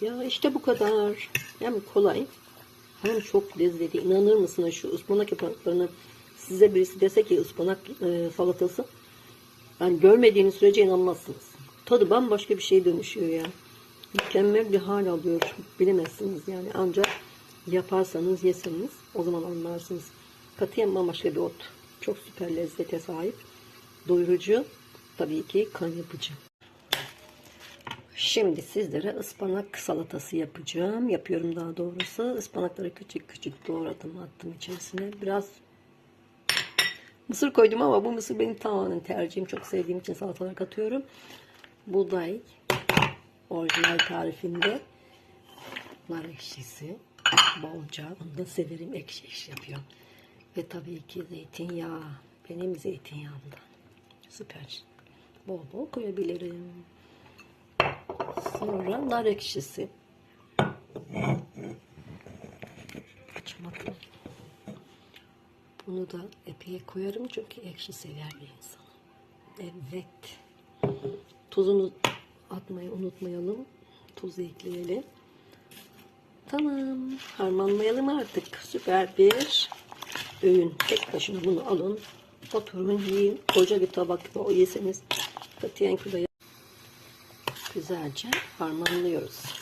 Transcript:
Ya işte bu kadar. Hem kolay hem çok lezzetli. İnanır mısınız şu ıspanak yapraklarını size birisi dese ki ıspanak e, salatası yani görmediğiniz sürece inanmazsınız. Tadı bambaşka bir şeye dönüşüyor ya. Mükemmel bir hal alıyor. Bilemezsiniz yani ancak yaparsanız yeseniz o zaman anlarsınız. Katiyen bambaşka bir ot. Çok süper lezzete sahip. Doyurucu. Tabii ki kan yapıcı. Şimdi sizlere ıspanak salatası yapacağım. Yapıyorum daha doğrusu. Ispanakları küçük küçük doğradım attım içerisine. Biraz mısır koydum ama bu mısır benim tamamen tercihim. Çok sevdiğim için salatalara katıyorum. Buğday orijinal tarifinde nar ekşisi bolca. Onu da severim ekşi ekşi yapıyorum. Ve tabii ki zeytinyağı. Benim zeytinyağımdan. Süper. Bol bol koyabilirim. Sonra nar ekşisi. Açmadım. Bunu da epey koyarım çünkü ekşi sever bir insan. Evet. Tuzunu atmayı unutmayalım. Tuz ekleyelim. Tamam. Harmanlayalım artık. Süper bir öğün. Tek başına bunu alın. Oturun yiyin. Koca bir tabakta o yeseniz katiyen kilo güzelce harmanlıyoruz.